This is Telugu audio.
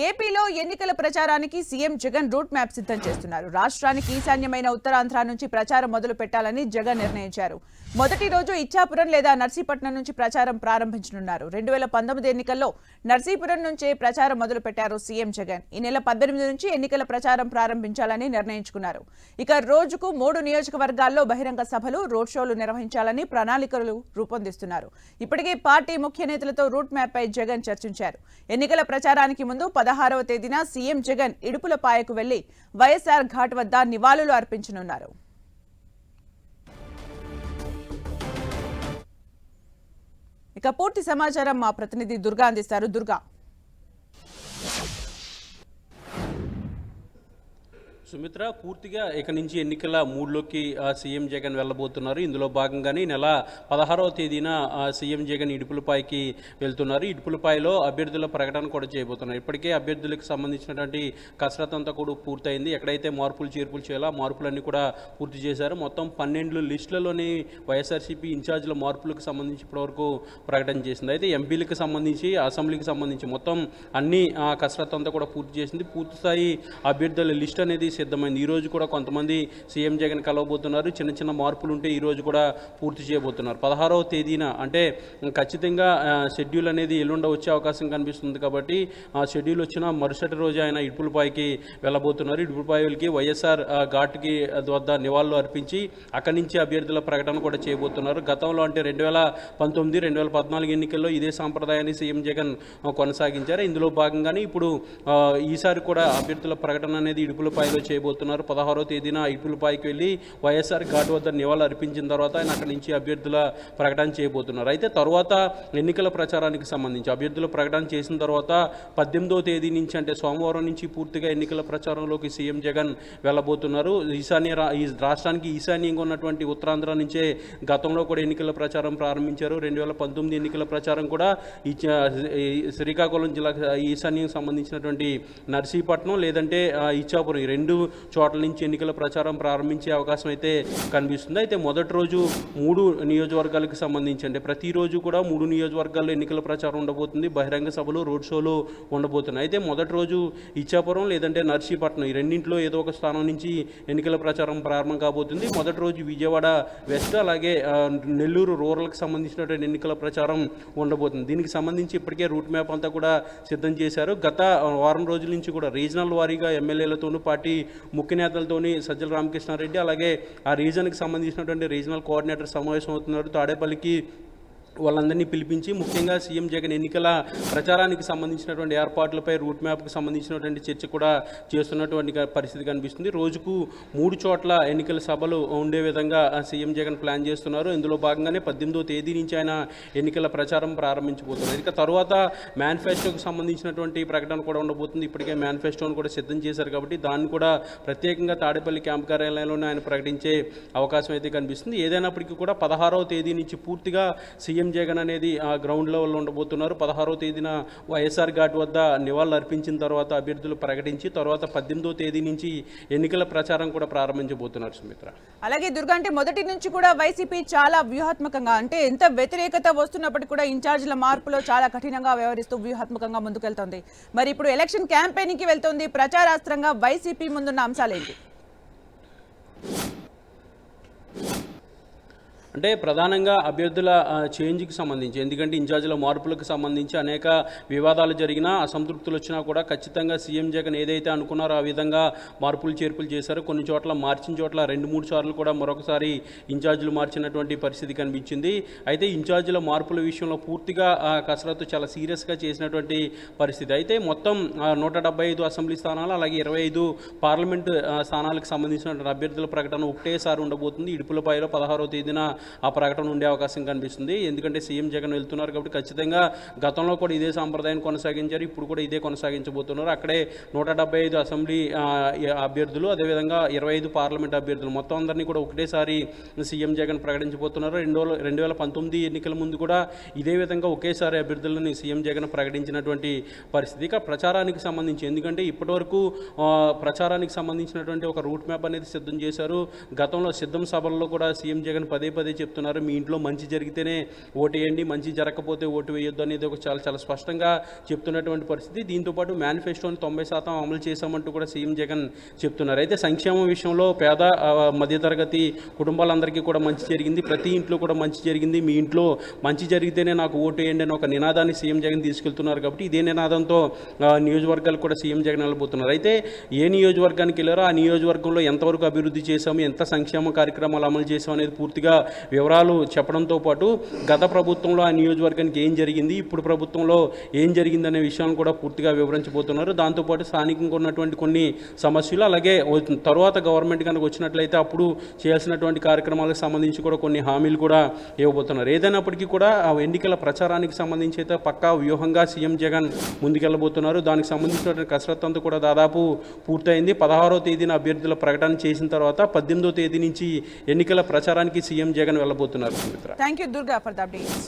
ఏపీలో ఎన్నికల ప్రచారానికి సీఎం జగన్ రూట్ మ్యాప్ సిద్ధం చేస్తున్నారు. రాష్ట్రానికి ఈశాన్యమైన ఉత్తరాంధ్ర నుంచి ప్రచారం మొదలు పెట్టాలని జగన్ నిర్ణయించారు. మొదటి రోజు ఇచ్చాపురం లేదా నర్సీపట్నం నుంచి ప్రచారం ప్రారంభించనున్నారు. రెండు వేల పంతొమ్మిది ఎన్నికల్లో నర్సీపురం నుంచే ప్రచారం మొదలు పెట్టారు సీఎం జగన్. ఈ నెల పద్దెనిమిది నుంచి ఎన్నికల ప్రచారం ప్రారంభించాలని నిర్ణయించుకున్నారు. ఇక రోజుకు మూడు నియోజకవర్గాల్లో బహిరంగ సభలు రోడ్ షోలు నిర్వహించాలని ప్రణాళికలు రూపొందిస్తున్నారు. ఇప్పటికే పార్టీ ముఖ్య నేతలతో రూట్ మ్యాప్ పై జగన్ చర్చించారు. ఎన్నికల ప్రచారానికి ముందు పదహారవ తేదీన సీఎం జగన్ ఇడుపులపాయకు వెళ్ళి వైఎస్ఆర్ ఘాట్ వద్ద నివాళులు అర్పించనున్నారు. ఇక పూర్తి సమాచారం మా ప్రతినిధి దుర్గా అందిస్తారు. దుర్గా సుమిత్ర పూర్తిగా ఇక నుంచి ఎన్నికల మూడులోకి ఆ, సీఎం జగన్ వెళ్ళబోతున్నారు. ఇందులో భాగంగానే నెల పదహారవ తేదీన సీఎం జగన్ ఇడుపులపాయకి వెళ్తున్నారు. ఇడుపులపాయలో అభ్యర్థుల ప్రకటన కూడా చేయబోతున్నారు. ఇప్పటికే అభ్యర్థులకు సంబంధించినటువంటి కసరత్ అంతా కూడా పూర్తయింది. ఎక్కడైతే మార్పులు చేర్పులు చేయాలో ఆ మార్పులన్నీ కూడా పూర్తి చేశారు. మొత్తం పన్నెండు లిస్టులలోని వైఎస్ఆర్సీపీ ఇన్ఛార్జీల మార్పులకు సంబంధించి ఇప్పటివరకు ప్రకటన చేసింది. అయితే ఎంపీలకు సంబంధించి అసెంబ్లీకి సంబంధించి మొత్తం అన్ని ఆ, కసరత్ అంతా కూడా పూర్తి చేసింది. పూర్తి స్థాయి అభ్యర్థుల లిస్ట్ అనేది సిద్ధమైంది ఈ రోజు కూడా కొంతమంది సీఎం జగన్ కలవబోతున్నారు. చిన్న చిన్న మార్పులు ఉంటే ఈరోజు కూడా పూర్తి చేయబోతున్నారు. పదహారవ తేదీన అంటే ఖచ్చితంగా షెడ్యూల్ అనేది ఎల్లుండ వచ్చే అవకాశం కనిపిస్తుంది కాబట్టి ఆ షెడ్యూల్ వచ్చిన మరుసటి రోజు ఆయన ఇడుపులపాయకి వెళ్ళబోతున్నారు. ఇడుపులపాయలకి వైఎస్ఆర్ ఘాట్కి వద్ద నివాళులు అర్పించి అక్కడి నుంచి అభ్యర్థుల ప్రకటన కూడా చేయబోతున్నారు. గతంలో అంటే రెండు వేల పంతొమ్మిది రెండు వేల పద్నాలుగు ఎన్నికల్లో ఇదే సాంప్రదాయాన్ని సీఎం జగన్ కొనసాగించారు. ఇందులో భాగంగానే ఇప్పుడు ఈసారి కూడా అభ్యర్థుల ప్రకటన అనేది ఇడుపులపాయలో చేయబోతున్నారు. పదహారో తేదీన ఇడుపులపాయకి వెళ్ళి వైఎస్ఆర్ ఘాట్ వద్ద నివాళులు అర్పించిన తర్వాత ఆయన అక్కడి నుంచి అభ్యర్థుల ప్రకటన చేయబోతున్నారు. అయితే తర్వాత ఎన్నికల ప్రచారానికి సంబంధించి అభ్యర్థుల ప్రకటన చేసిన తర్వాత పద్దెనిమిదో తేదీ నుంచి అంటే సోమవారం నుంచి పూర్తిగా ఎన్నికల ప్రచారంలోకి సీఎం జగన్ వెళ్ళబోతున్నారు. ఈశాన్య ఈ రాష్ట్రానికి ఈశాన్యంగా ఉన్నటువంటి ఉత్తరాంధ్ర నుంచే గతంలో కూడా ఎన్నికల ప్రచారం ప్రారంభించారు. రెండు వేల పంతొమ్మిది ఎన్నికల ప్రచారం కూడా ఈ శ్రీకాకుళం జిల్లా ఈశాన్యం సంబంధించినటువంటి నర్సీపట్నం లేదంటే ఇచ్చాపురం ఈ రెండు చోట్ల నుంచి ఎన్నికల ప్రచారం ప్రారంభించే అవకాశం అయితే కనిపిస్తుంది. అయితే మొదటి రోజు మూడు నియోజకవర్గాలకు సంబంధించి అంటే ప్రతిరోజు కూడా మూడు నియోజకవర్గాల్లో ఎన్నికల ప్రచారం ఉండబోతుంది. బహిరంగ సభలు రోడ్ షోలు ఉండబోతున్నాయి. అయితే మొదటి రోజు ఇచ్చాపురం లేదంటే నర్సీపట్నం ఈ రెండింటిలో ఏదో ఒక స్థానం నుంచి ఎన్నికల ప్రచారం ప్రారంభం కాబోతుంది. మొదటి రోజు విజయవాడ వెస్ట్ అలాగే నెల్లూరు రూరల్కి సంబంధించినటువంటి ఎన్నికల ప్రచారం ఉండబోతుంది. దీనికి సంబంధించి ఇప్పటికే రూట్ మ్యాప్ అంతా కూడా సిద్ధం చేశారు. గత వారం రోజుల నుంచి కూడా రీజనల్ వారీగా ఎమ్మెల్యేలతోనూ పార్టీ ముఖ్య నేతలతోని సజ్జల రామకృష్ణారెడ్డి అలాగే ఆ రీజన్కి సంబంధించినటువంటి రీజనల్ కోఆర్డినేటర్ సమావేశం అవుతున్నారు తాడేపల్లికి వాళ్ళందరినీ పిలిపించి ముఖ్యంగా సీఎం జగన్ ఎన్నికల ప్రచారానికి సంబంధించినటువంటి ఏర్పాట్లపై రూట్ మ్యాప్కి సంబంధించినటువంటి చర్చ కూడా చేస్తున్నటువంటి పరిస్థితి కనిపిస్తుంది. రోజుకు మూడు చోట్ల ఎన్నికల సభలు ఉండే విధంగా సీఎం జగన్ ప్లాన్ చేస్తున్నారు. ఇందులో భాగంగానే పద్దెనిమిదో తేదీ నుంచి ఆయన ఎన్నికల ప్రచారం ప్రారంభించబోతున్నారు. ఇక తర్వాత మేనిఫెస్టోకి సంబంధించినటువంటి ప్రకటన కూడా ఉండబోతుంది. ఇప్పటికే మేనిఫెస్టోను కూడా సిద్ధం చేశారు కాబట్టి దాన్ని కూడా ప్రత్యేకంగా తాడేపల్లి క్యాంప్ కార్యాలయంలోనే ఆయన ప్రకటించే అవకాశం అయితే కనిపిస్తుంది. ఏదైనప్పటికీ కూడా పదహారవ తేదీ నుంచి పూర్తిగా సీఎం జగన్ అనేది ఆ గ్రౌండ్ లెవెల్లో ఉండబోతున్నారు. పదహారో తేదీన వైఎస్ఆర్ ఘాట్ వద్ద నివాళులు అర్పించిన తర్వాత అభ్యర్థులు ప్రకటించి తర్వాత పద్దెనిమిదో తేదీ నుంచి ఎన్నికల ప్రచారం కూడా ప్రారంభించబోతున్నారు సుమిత్ర. అలాగే దుర్గా అంటే మొదటి నుంచి కూడా వైసీపీ చాలా వ్యూహాత్మకంగా అంటే ఎంత వ్యతిరేకత వస్తున్నప్పటికీ కూడా ఇన్ఛార్జీల మార్పులో చాలా కఠినంగా వ్యవహరిస్తూ వ్యూహాత్మకంగా ముందుకెళ్తోంది. మరి ఇప్పుడు ఎలక్షన్ క్యాంపెయినింగ్కి వెళ్తోంది ప్రచారాస్త్రంగా వైసీపీ ముందున్న అంశాలేంటి? అంటే ప్రధానంగా అభ్యర్థుల చేంజ్కి సంబంధించి ఎందుకంటే ఇన్ఛార్జీల మార్పులకు సంబంధించి అనేక వివాదాలు జరిగినా అసంతృప్తులు వచ్చినా కూడా ఖచ్చితంగా సీఎం జగన్ ఏదైతే అనుకున్నారో ఆ విధంగా మార్పులు చేర్పులు చేశారు కొన్ని చోట్ల మార్చిన చోట్ల రెండు మూడు సార్లు కూడా మరొకసారి ఇన్ఛార్జీలు మార్చినటువంటి పరిస్థితి కనిపించింది. అయితే ఇన్ఛార్జీల మార్పుల విషయంలో పూర్తిగా కసరత్తు చాలా సీరియస్గా చేసినటువంటి పరిస్థితి. అయితే మొత్తం నూట డెబ్బై ఐదు అసెంబ్లీ స్థానాలు అలాగే ఇరవై ఐదు పార్లమెంటు స్థానాలకు సంబంధించినటువంటి అభ్యర్థుల ప్రకటన ఒకటేసారి ఉండబోతుంది. ఇడుపులపాయలో పదహారో తేదీన ఆ ప్రకటన ఉండే అవకాశం కనిపిస్తుంది. ఎందుకంటే సీఎం జగన్ వెళ్తున్నారు కాబట్టి ఖచ్చితంగా గతంలో కూడా ఇదే సాంప్రదాయాన్ని కొనసాగించారు. ఇప్పుడు కూడా ఇదే కొనసాగించబోతున్నారు. అక్కడే నూట డెబ్బై ఐదు అసెంబ్లీ అభ్యర్థులు అదేవిధంగా ఇరవై ఐదు పార్లమెంట్ అభ్యర్థులు. మొత్తం అందరినీ కూడా ఒకటేసారి సీఎం జగన్ ప్రకటించబోతున్నారు. రెండు వేల రెండు వేల పంతొమ్మిది ఎన్నికల ముందు కూడా ఇదే విధంగా ఒకేసారి అభ్యర్థులను సీఎం జగన్ ప్రకటించినటువంటి పరిస్థితి. ఇక ప్రచారానికి సంబంధించి ఎందుకంటే ఇప్పటివరకు ప్రచారానికి సంబంధించినటువంటి ఒక రూట్ మ్యాప్ అనేది సిద్ధం చేశారు. గతంలో సిద్ధం సభల్లో కూడా సీఎం జగన్ పదే పదే అదే చెప్తున్నారు. మీ ఇంట్లో మంచి జరిగితేనే ఓటు వేయండి మంచి జరగకపోతే ఓటు వేయొద్దు అనేది ఒక చాలా చాలా స్పష్టంగా చెప్తున్నటువంటి పరిస్థితి. దీంతో పాటు మేనిఫెస్టోని తొంభై శాతం అమలు చేశామంటూ కూడా సీఎం జగన్ చెప్తున్నారు. అయితే సంక్షేమం విషయంలో పేద మధ్యతరగతి కుటుంబాలందరికీ కూడా మంచి జరిగింది. ప్రతి ఇంట్లో కూడా మంచి జరిగింది. మీ ఇంట్లో మంచి జరిగితేనే నాకు ఓటు వేయండి అని ఒక నినాదాన్ని సీఎం జగన్ తీసుకెళ్తున్నారు కాబట్టి ఇదే నినాదంతో నియోజకవర్గాలు కూడా సీఎం జగన్ వెళ్ళబోతున్నారు. అయితే ఏ నియోజకవర్గానికి వెళ్ళారో ఆ నియోజకవర్గంలో ఎంతవరకు అభివృద్ధి చేశాము ఎంత సంక్షేమ కార్యక్రమాలు అమలు చేశాం అనేది పూర్తిగా వివరాలు చెప్పడంతో పాటు గత ప్రభుత్వంలో ఆ నియోజకవర్గానికి ఏం జరిగింది ఇప్పుడు ప్రభుత్వంలో ఏం జరిగింది అనే విషయాన్ని కూడా పూర్తిగా వివరించబోతున్నారు. దాంతోపాటు స్థానికంగా ఉన్నటువంటి కొన్ని సమస్యలు అలాగే తర్వాత గవర్నమెంట్ కనుక వచ్చినట్లయితే అప్పుడు చేయాల్సినటువంటి కార్యక్రమాలకు సంబంధించి కూడా కొన్ని హామీలు కూడా ఇవ్వబోతున్నారు. ఏదైనప్పటికీ కూడా ఆ ఎన్నికల ప్రచారానికి సంబంధించి అయితే పక్కా వ్యూహంగా సీఎం జగన్ ముందుకెళ్ళబోతున్నారు. దానికి సంబంధించినటువంటి కసరత్తు అంతా కూడా దాదాపు పూర్తయింది. పదహారో తేదీన అభ్యర్థుల ప్రకటన చేసిన తర్వాత పద్దెనిమిదో తేదీ నుంచి ఎన్నికల ప్రచారానికి CM Jagan వెళ్ళబోతున్నారు Sumitra. Thank you Durga for the updates